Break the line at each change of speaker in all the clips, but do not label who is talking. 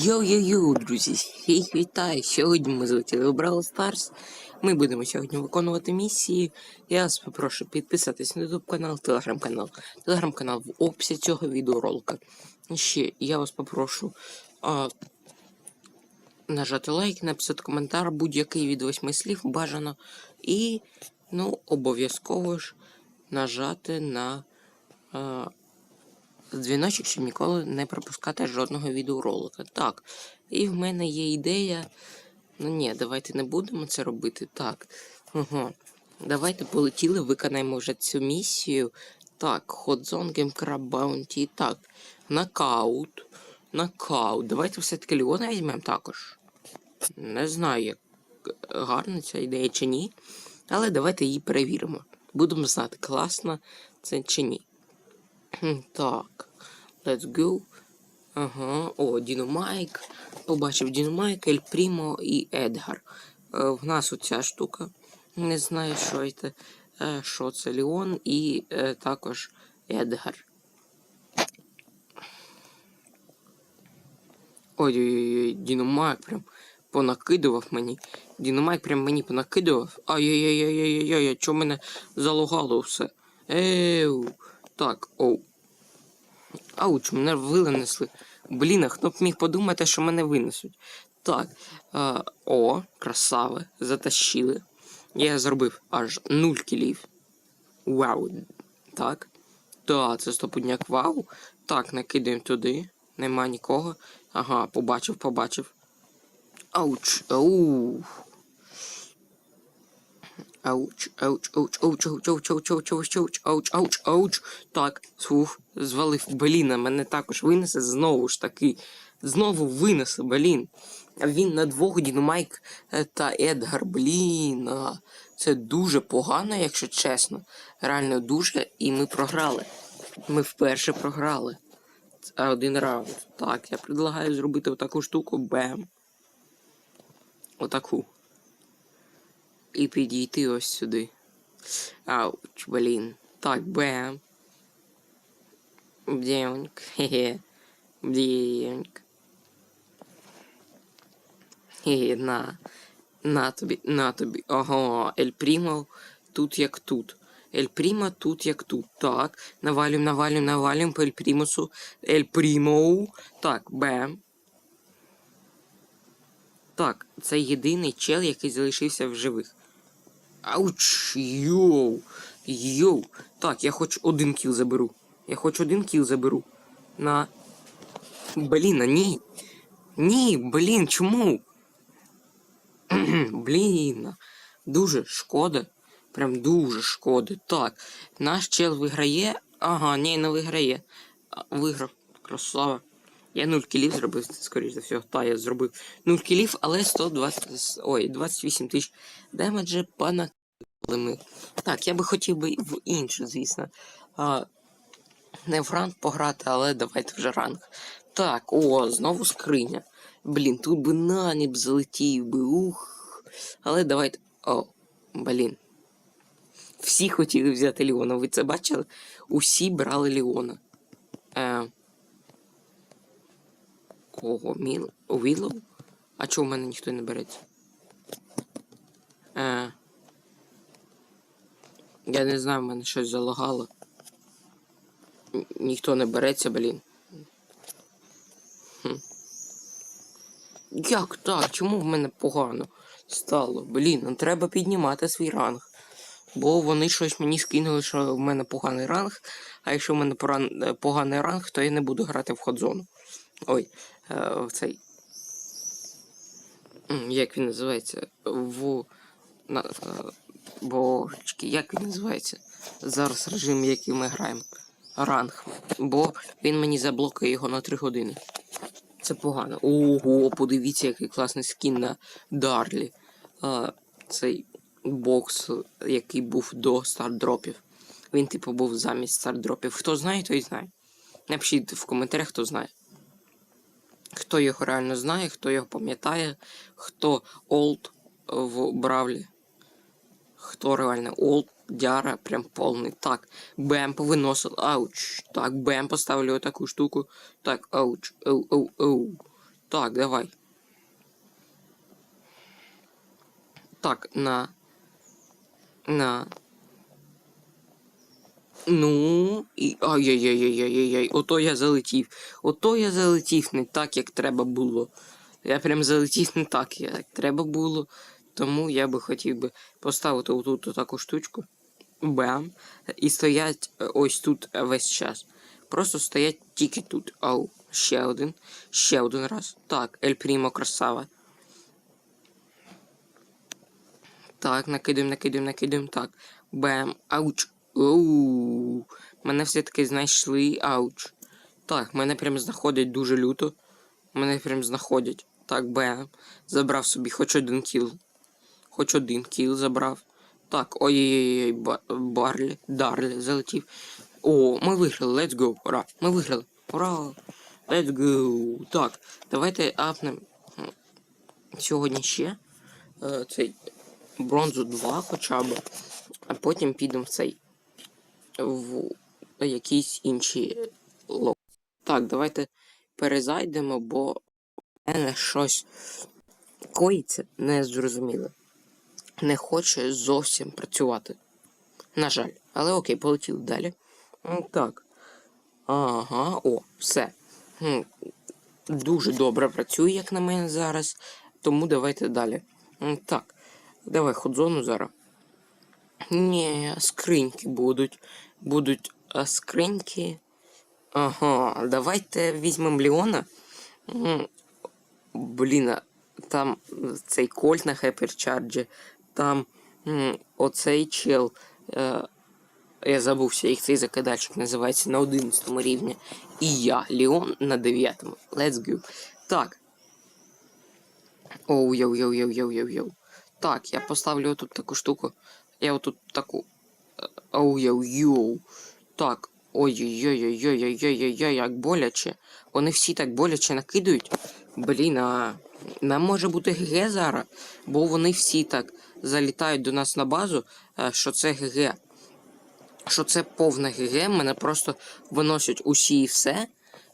Йо-йо-йо, друзі, вітаю! Сьогодні ми в Brawl Stars. Ми будемо сьогодні виконувати місії. Я вас попрошу підписатись на YouTube канал, телеграм-канал. Телеграм-канал в описі цього відеоролика. І ще я вас попрошу а, нажати лайк, написати коментар, будь-який від восьми слів бажано. І, ну, обов'язково ж нажати на. А, дзвіночок, щоб ніколи не пропускати жодного відеоролика. Так, і в мене є ідея. Ну ні, давайте не будемо це робити. Так. Ага. Давайте полетіли, виконаємо вже цю місію. Так, Hot Game Crab Bounty. Так, нокаут. Нокаут. Давайте все-таки Леона візьмемо також. Не знаю, як гарна ця ідея чи ні. Але давайте її перевіримо. Будемо знати, класно це чи ні. Так, let's go. Ага, о, Діномайк. Побачив Діномайк, Ель Прімо і Едгар. Е, в нас оця штука. Не знаю, що це. Е, що це Леон і е, також Едгар. Ой-ой-ой, Діномайк прям понакидував мені. Діномайк прям мені понакидував. Ай-яй-яй-яй-яй-яй, чого мене залагало все? Еу. Так, оу. Ауч, мене винесли. Блін, а хто б міг подумати, що мене винесуть. Так. А, о, красаве. Затащили. Я зробив аж нуль кілів. Вау. Так. Та, це стопудняк вау. Так, накидаємо туди. Нема нікого. Ага, побачив, побачив. Ауч, ау. Ауч, ауч, ауч, ауч, ауч, ауч, ауч, ауч, ауч, ауч, ауч, ауч, ауч. Так, фух, звалив Беліна, мене також винесе знову ж таки. Знову винесе, блін. А він на двох Дінамайк е, та Едгар, блін. Це дуже погано, якщо чесно. Реально дуже, і ми програли. Ми вперше програли. Це один раунд. Так, я предлагаю зробити отаку штуку, бем. Отаку і підійти ось сюди. Ауч, блін. Так, бем. Бдєньк, хе-хе. Бдєньк. Хе-хе, на. На тобі, на тобі. Ага, Ель Прімо тут як тут. Ель Прімо тут як тут. Так. Навалюємо, навалюємо, навалюємо по Ель Прімосу. Ель Прімо. Так, бем. Так, це єдиний чел, який залишився в живих. Ауч, йоу, йоу. Так, я хоч один кіл заберу. Я хоч один кіл заберу. На. Блін, а ні. Ні, блін, чому? блін. Дуже шкода. Прям дуже шкода. Так, наш чел виграє. Ага, ні, не виграє. Виграв. Красава. Я 0 кілів зробив, скоріш за все. Та, я зробив 0 кілів, але 120. Ой, 28 тисяч демеджа пана ми. Так, я би хотів би в інше, звісно. А, Не в ранг пограти, але давайте вже ранг. Так, о, знову скриня. Блін, тут би наніб залетів би, ух. Але давайте. О, блін. Всі хотіли взяти Ліона. Ви це бачили? Усі брали Ліона. Е... Кого? Міл? Віллоу? А чого в мене ніхто не береться? Е... Я не знаю, в мене щось залагало. Н- Ніхто не береться, блін. Хм. Як так? Чому в мене погано стало? Блін, ну треба піднімати свій ранг. Бо вони щось мені скинули, що в мене поганий ранг. А якщо в мене поран... е, поганий ранг, то я не буду грати в ходзону. Ой, в цей. Як він називається? В. На... е, Божечки, як він називається? Зараз режим, який ми граємо. Ранг. Бо він мені заблокує його на 3 години. Це погано. Ого, подивіться, який класний скін на Дарлі. А, цей бокс, який був до стардропів. Він, типу, був замість стардропів. Хто знає, той знає. Напишіть в коментарях, хто знає. Хто його реально знає, хто його пам'ятає, хто олд в Бравлі. Хто реально олд, дяра, прям повний. Так, Бем повиносив. Ауч. Так, Бем поставлю таку штуку. Так, ауч. Оу, оу, оу. Так, давай. Так, на. На. Ну. І. Ай-яй-яй-яй-яй-яй. Ото я залетів. Ото я залетів не так, як треба було. Я прям залетів не так, як треба було. Тому я би хотів би поставити отут таку штучку. Бам. І стоять е, ось тут весь час. Просто стоять тільки тут. Ау, ще один. Ще один раз. Так, Ель Прімо красава. Так, накидаємо, накидаємо, накидаємо. Так. Бем. Ауч. Оу. Мене все-таки знайшли. Ауч. Так, мене прям знаходять дуже люто. Мене прям знаходять. Так, бем. Забрав собі хоч один кіл. Хоч один кіл забрав. Так, ой-ой-ой, ба- Барлі, Дарлі залетів. О, ми виграли, let's go, ура, ми виграли, ура, let's go. Так, давайте апнем сьогодні ще е, цей бронзу 2 хоча б, а потім підемо в цей в якісь інші ло. Так, давайте перезайдемо, бо в мене щось коїться незрозуміле. Не хоче зовсім працювати. На жаль. Але окей, полетіли далі. Так. Ага, о, все. Дуже добре працює, як на мене зараз. Тому давайте далі. Так. Давай ходзону зараз. Ні, скриньки будуть. Будуть скриньки. Ага, давайте візьмемо Леона. М, Блін, там цей кольт на хайперчарджі, там оцей чел. Е, я забувся, як цей закидальчик називається на 11 рівні. І я, Леон, на 9. Let's go. Так. Оу, йоу, йоу, йоу, йоу, йоу, йоу. Так, я поставлю отут таку штуку. Я отут таку. Оу, йоу, йоу. Так. Ой-ой-ой-ой-ой-ой-ой-ой, як боляче. Вони всі так боляче накидають. Блін, а нам може бути ГГ зараз, бо вони всі так залітають до нас на базу, е, що це ГГ. Що це повне ГГ, мене просто виносять усі і все.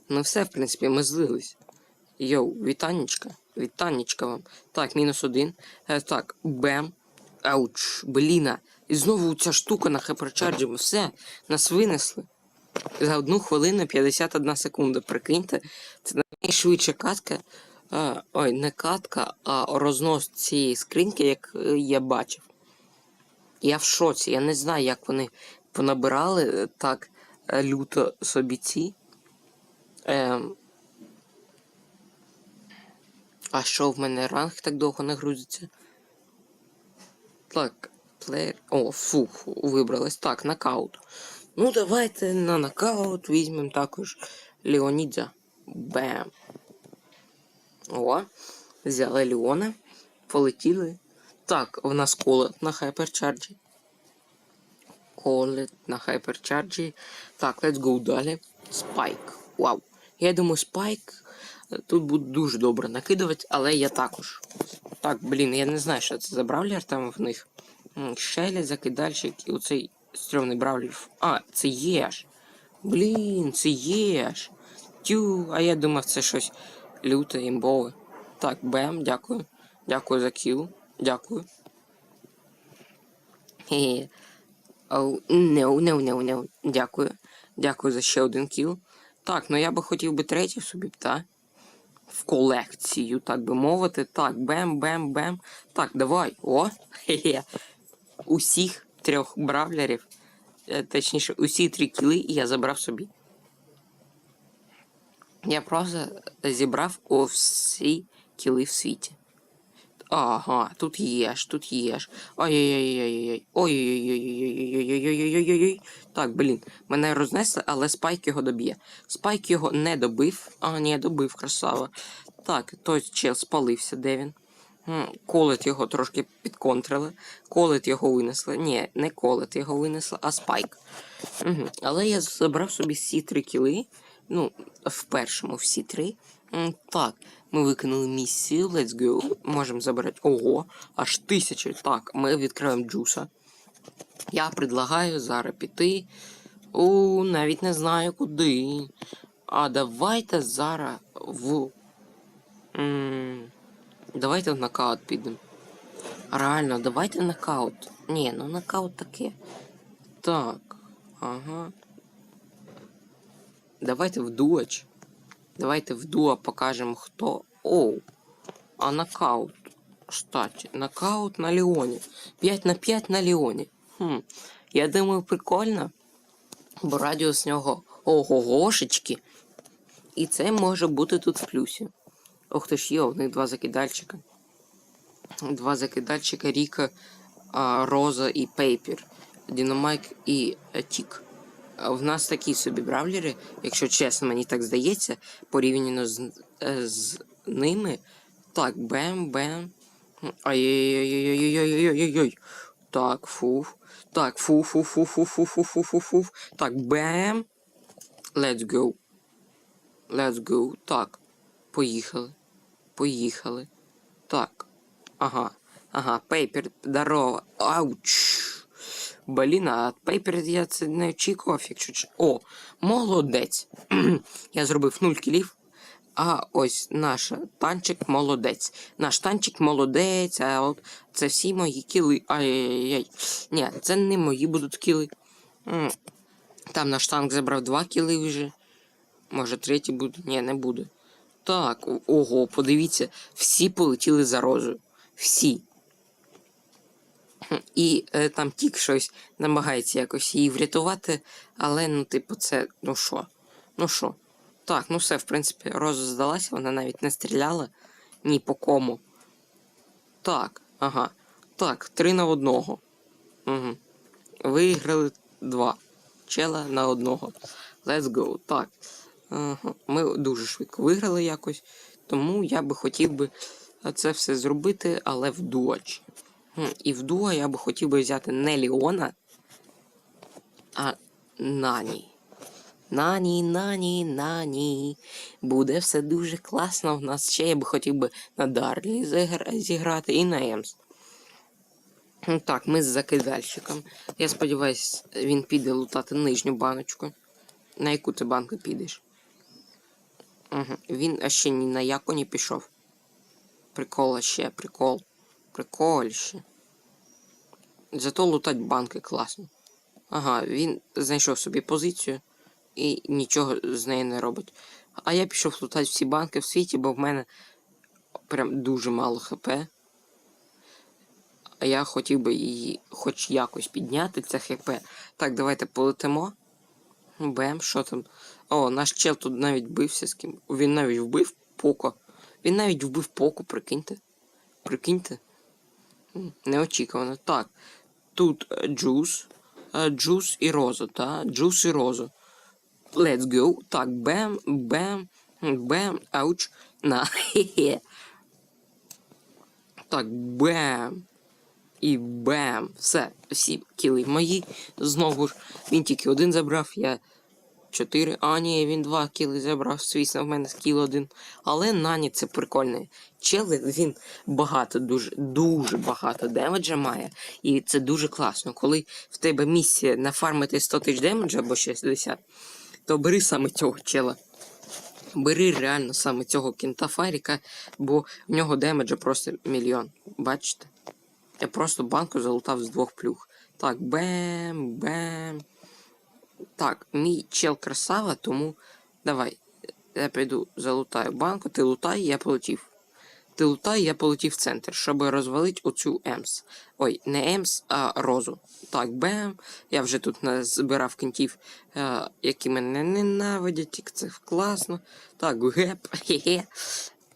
Ну все, в принципі, ми злились. Йоу, вітаннячка. Вітаннячка вам. Так, мінус один. Е, так, бем. Ауч, бліна. І знову ця штука на хеперчарджі. Все, нас винесли. За одну хвилину 51 секунда. Прикиньте, це найшвидша катка. А, ой, не катка, а рознос цієї скриньки, як е, я бачив. Я в шоці, я не знаю, як вони понабирали е, так е, люто собі ці. Ем... А що в мене ранг так довго не грузиться? Так, плеєр. О, фух, вибралась. Так, нокаут. Ну, давайте на нокаут візьмемо також Леонідза. Бем. О, взяли Леона. Полетіли. Так, в нас колет на хайперчарджі. Колет на хайперчарджі. Так, let's go далі. Спайк. Вау. Я думаю, спайк е, тут буде дуже добре накидувати, але я також. Так, блін, я не знаю, що це за бравлер там в них. Шелі, закидальщик і оцей стрьомний бравлер. А, це єш. Блін, це єш. Тю, а я думав, це щось люте, імбове. Так, бем, дякую. Дякую за кіл. Дякую. No, no, no, no. Дякую. Дякую за ще один кіл. Так, ну я би хотів би третій собі, так? В колекцію, так би мовити. Так, бем, бем, бем. Так, давай. О, хе-хе. Усіх трьох бравлерів, е, точніше, усі три кіли я забрав собі. Я просто зібрав усі кіли в світі. Ага, тут єш, тут єш. Ой-ой-ой-ой-ой. Ой-ой-ой-ой-ой-ой-ой-ой-ой-ой-ой. Так, блін, мене рознесли, але спайк його доб'є. Спайк його не добив. А, ні, добив, красава. Так, той чел спалився, де він? Колет його трошки підконтрили. Колет його винесли. Ні, не колет його винесли, а спайк. Угу. Але я забрав собі всі три кіли. Ну, в першому всі три. Так, ми виконали місію. Let's go. Можемо забрати. Ого, аж тисячі. Так, ми відкриваємо джуса. Я предлагаю зараз піти. У, навіть не знаю куди. А давайте зараз в Давайте в нокаут підемо. Реально, давайте нокаут. Ні, ну нокаут таке. Так. Ага. Давайте в дуач. Давайте в дуа покажемо хто. Оу. А нокаут. Кстати, нокаут на Леоні. 5 на 5 на Леоні. Хм. Я думаю, прикольно. Бо радіус нього ого-гошечки. І це може бути тут в плюсі. Ох ти ж є, у них два закидальчика. Два закидальчика Ріка, Роза і Пейпер. Дінамайк і е, Тік. В нас такі собі бравлери, якщо чесно, мені так здається, порівняно з, е, з ними. Так, бем, бем. Ай-яй-яй-яй-яй-яй-яй-яй. Так, фуф. Так, фу фу фу фу фу фу фу фу фу Так, бем. Let's go. Let's go. Так. Поїхали. Поїхали. Так. Ага. Ага, Пейпер, здорово. Ауч. Блін, а Пейпер я це не очікував, якщо ч... О, молодець. я зробив 0 кілів. А ось наш танчик молодець. Наш танчик молодець, а от це всі мої кіли. Ай-яй-яй. Ні, це не мої будуть кіли. Там наш танк забрав 2 кіли вже. Може, третій буде? Ні, не буде. Так, ого, подивіться, всі полетіли за розою. Всі. І е, там тік щось намагається якось її врятувати, але, ну, типу, це, ну що? Ну що? Так, ну все, в принципі, Роза здалася, вона навіть не стріляла ні по кому. Так, ага. Так, три на одного. Угу. Виграли два. Чела на одного. Let's go. Так. Ми дуже швидко виграли якось. Тому я би хотів би це все зробити, але в дуачі. Хм, І в дуа я би хотів би взяти не Ліона, а Нані. Нані, нані, нані. Буде все дуже класно. В нас ще я би хотів би на Дарлі зіграти і на Емс. Так, ми з закидальщиком. Я сподіваюсь, він піде лутати нижню баночку. На яку ти банку підеш? Угу. Він ще ні на яку не пішов. Прикол ще, прикол. Прикольше. Зато лутать банки класно. Ага, він знайшов собі позицію і нічого з нею не робить. А я пішов лутати всі банки в світі, бо в мене прям дуже мало хп. А я хотів би її хоч якось підняти, це хп. Так, давайте полетимо. Бем, що там? О, наш чел тут навіть бився з ким. Він навіть вбив Поко. Він навіть вбив Поко, прикиньте. Прикиньте. Неочікувано. Так. Тут е, Джус. Е, Джус і Роза, так? Джус і Роза. Let's go. Так, бем, бем, бем, ауч. На. Хе-хе. Так, бем. І бем. Все, всі кіли мої. Знову ж. Він тільки один забрав, я чотири. А, ні, він два кіли забрав. Звісно, в мене скіл один. Але Нані це прикольний. Чел, він багато, дуже, дуже багато демеджа має. І це дуже класно. Коли в тебе місія нафармити 100 тисяч демеджа або 60, то бери саме цього чела. Бери реально саме цього кінтафаріка, бо в нього демеджа просто мільйон. Бачите? Я просто банку залутав з двох плюх. Так, бем, бем. Так, мій чел красава, тому давай. Я піду залутаю банку, ти лутай, я полетів. Ти лутай, я полетів в центр, щоб розвалити оцю Емс. Ой, не Емс, а розу. Так, бем. Я вже тут збирав кінтів, е, які мене ненавидять, як це класно. Так, геп, хе-хе.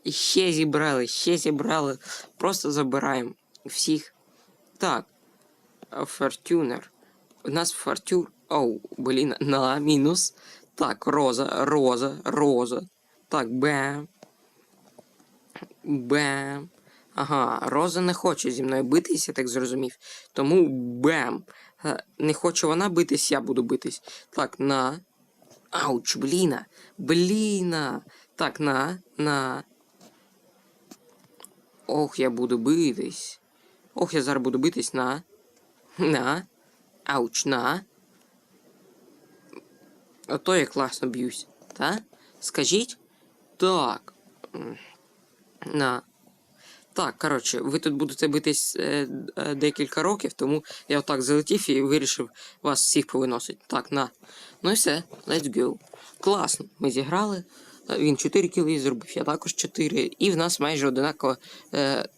Ще зібрали, ще зібрали. Просто забираємо всіх. Так. Фортюнер. У нас фортюр. Оу, блін, на мінус. Так, роза, роза, роза. Так, бем. Бем. Ага, Роза не хоче зі мною битися, так зрозумів. Тому бем. Е, Не хоче вона битись, я буду битись. Так, на. Ауч, бліна. Бліна. Так, на, на. Ох, я буду битись. Ох, я зараз буду битись на. На. Ауч, на. Ото я класно б'юсь. Та? Скажіть? Так. На. Так, коротше, ви тут будете битись е, декілька років, тому я отак залетів і вирішив вас всіх повиносити. Так, на. Ну і все, let's go. Класно. Ми зіграли. Він 4 кіли зробив, я також 4. І в нас майже одинакова е,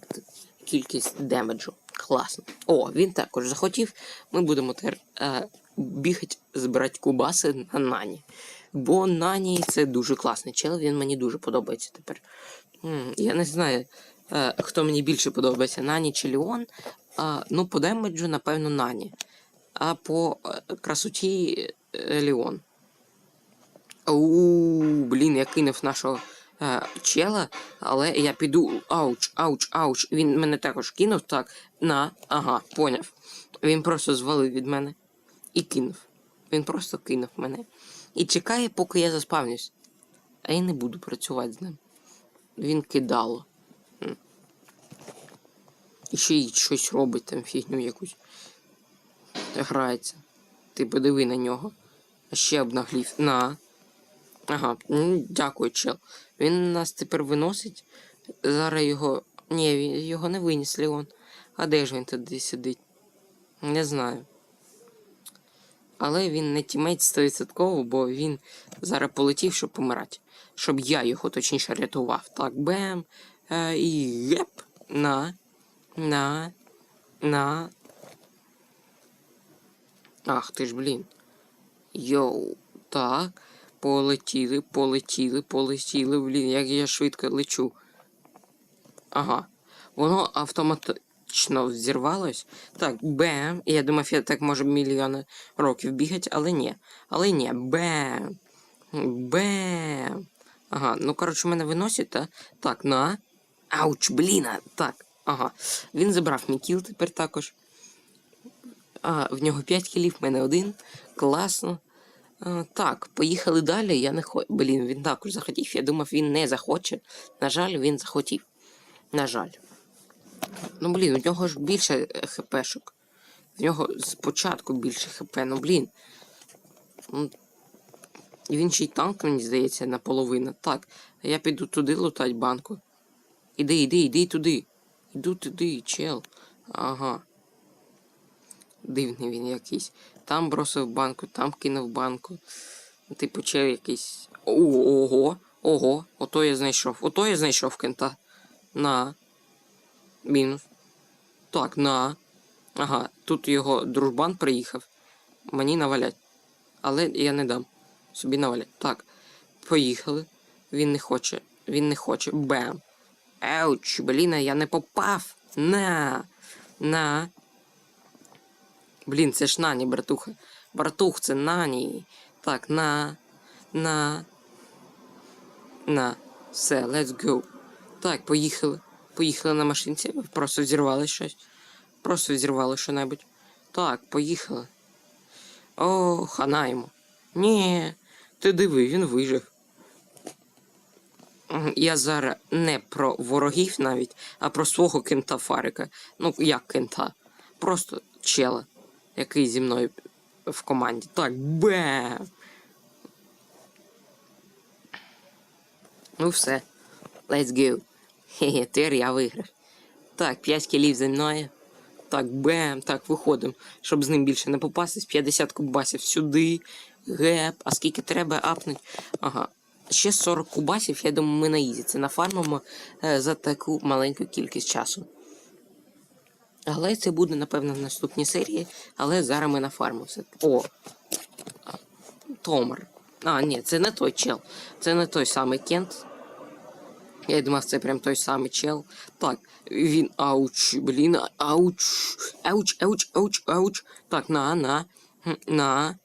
кількість демеджу. Класно. О, він також захотів. Ми будемо тепер е, бігати, збирати кубаси на Нані. Бо Нані це дуже класний чел, він мені дуже подобається тепер. Я не знаю, е, хто мені більше подобається, Нані чи Леон. А, ну, по демеджу, напевно, Нані. А по е, красоті е, Леон. У, блін, я кинув нашого е, чела, але я піду. Ауч, ауч, ауч. Він мене також кинув, так. На, ага, поняв. Він просто звалив від мене і кинув. Він просто кинув мене. І чекає, поки я заспавнюсь. А я не буду працювати з ним. Він кидало. І ще й щось робить там фігню якусь. Грається. Ти подиви на нього. А ще обнаглів. На. Ага, ну, дякую, чел. Він нас тепер виносить. Зараз його. Ні, його не виніс Леон. А де ж він тоді сидить? Не знаю. Але він не тімейт 100%, бо він зараз полетів, щоб помирати. Щоб я його точніше рятував. Так, бем. Е, і геп. На. На. На. Ах ти ж, блін. Йоу. Так. Полетіли, полетіли, полетіли. Блін, як я швидко лечу. Ага. Воно автоматично взірвалось. Так, бем. Я думав, я так можу мільйони років бігати, але ні. Але ні. Бем. Бем. Ага, ну коротше, мене виносять, та? Так, на. Ауч, бліна. Так, ага. Він забрав мій кіл тепер також. А, в нього 5 кілів, в мене один. Класно. А, так, поїхали далі. Я не хочу. Блін, він також захотів. Я думав, він не захоче. На жаль, він захотів. На жаль. Ну, блін, у нього ж більше е, хпшок. В нього спочатку більше хп, ну блін. Ну, І він ще й танк, мені здається, наполовину. Так, я піду туди лутать банку. Іди, іди, іди туди. Іду туди, чел. Ага. Дивний він якийсь. Там бросив банку, там кинув банку. Типу, чел якийсь. О, ого, ого, ото я знайшов. Ото я знайшов кента. На. Мінус. Так, на. Ага, тут його дружбан приїхав. Мені навалять. Але я не дам. Собі навалять. Так. Поїхали. Він не хоче. Він не хоче. Бем. Еуч, блін, я не попав. На. На. Блін, це ж нані, братуха. Братух, це нані. Так, на. На. На. Все, let's go. Так, поїхали. Поїхали на машинці. Просто зірвали щось. Просто зірвали що-небудь. Так, поїхали. О, хана йому. Ні, ти диви, він вижив. Я зараз не про ворогів навіть, а про свого кента Фарика. Ну, як кента. Просто чела, який зі мною в команді. Так, бем! Ну все. Let's go. Хе-хе, тепер я виграв. Так, 5 кілів зі мною. Так, бем, так, виходимо. Щоб з ним більше не попастись. 50 кубасів сюди. Геп. А скільки треба апнуть? Ага. Ще 40 кубасів, я думаю, ми на ізі. Це нафармимо е, за таку маленьку кількість часу. Але це буде, напевно, в наступній серії. Але зараз ми нафармимося. О! А, Томар. А, ні, це не той чел. Це не той самий Кент. Я думав, це прям той самий чел. Так, він ауч, блін, ауч, ауч, ауч, ауч, ауч. Так, на, на, на.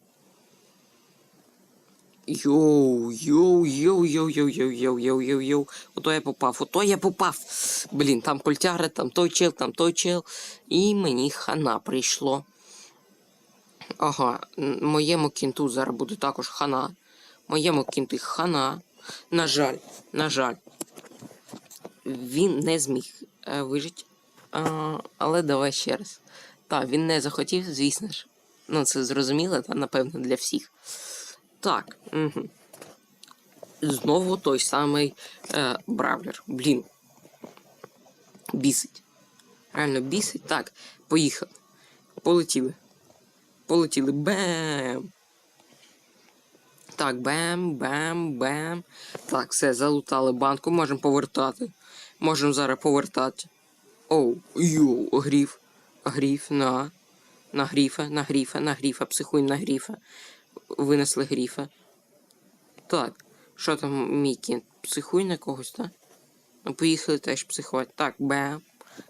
Йоу, йоу, йоу, йоу, йоу, йоу, йоу, йоу, йоу, йоу. Ото я попав, ото я попав. Блін, там культяри, там той чел, там той чел. І мені хана прийшло. Ага, моєму кінту зараз буде також хана. Моєму кінти хана. На жаль, на жаль. Він не зміг е, вижити. Але давай ще раз. Так, він не захотів, звісно ж. Ну, це зрозуміло, та напевно для всіх. Так. Угу. Знову той самий е, Бравлер. Блін. Бісить. Реально бісить. Так, поїхали. Полетіли. Полетіли. Бем. Так, бем, бем, бем. Так, все, залутали банку, можемо повертати. Можемо зараз повертати. Оу, йоу, гріф. Гріф, на. На гріфа, на гріфа, на гріфа, психуємо на гріфа. Винесли гріфа. Так, що там мій кінт? Психуй на когось, так? Ну, поїхали теж психувати. Так, бем.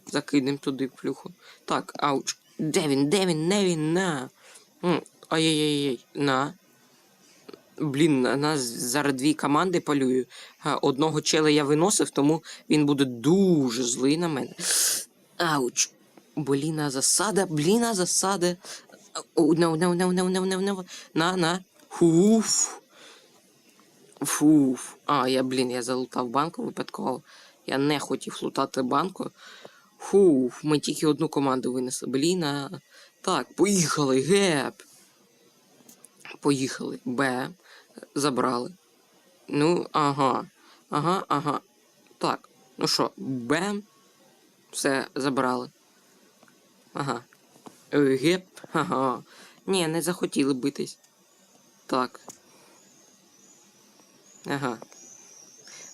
Закинемо туди плюху. Так, ауч. Де він? Де він? Не він? На. Ай-яй-яй, на. Блін, нас зараз дві команди полюють. А, Одного чела я виносив, тому він буде дуже злий на мене. Ауч. Бліна засада, бліна засада. No. На, на. Фуф. Фуф. А, я, блін, я залутав банку випадково. Я не хотів лутати банку. Фуф, ми тільки одну команду винесли. Блін. Так, поїхали, геп. Поїхали. Б. Забрали. Ну, ага. Ага, ага. Так. Ну що, бем. Все, забрали. Ага. Геп. Ага. Ні, не захотіли битись. Так. Ага.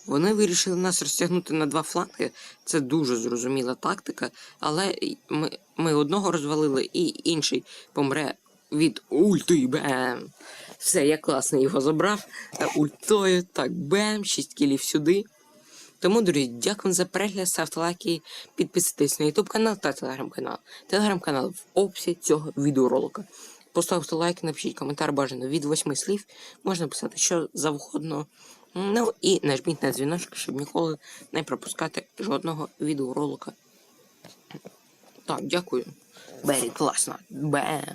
Вони вирішили нас розтягнути на два фланги. Це дуже зрозуміла тактика, але ми, ми одного розвалили, і інший помре від ульти. Бем. Все, я класно його забрав. Е, Ультою, так, бем, 6 кілів сюди. Тому, друзі, дякую за перегляд, ставте лайки, підписуйтесь на YouTube канал та телеграм-канал. Телеграм-канал в описі цього відеоролика. Поставте лайк, напишіть коментар бажано від восьми слів. Можна писати що завгодно. Ну і нажміть на дзвіночок, щоб ніколи не пропускати жодного відеоролика. Так, дякую. Бері, класно. Бем.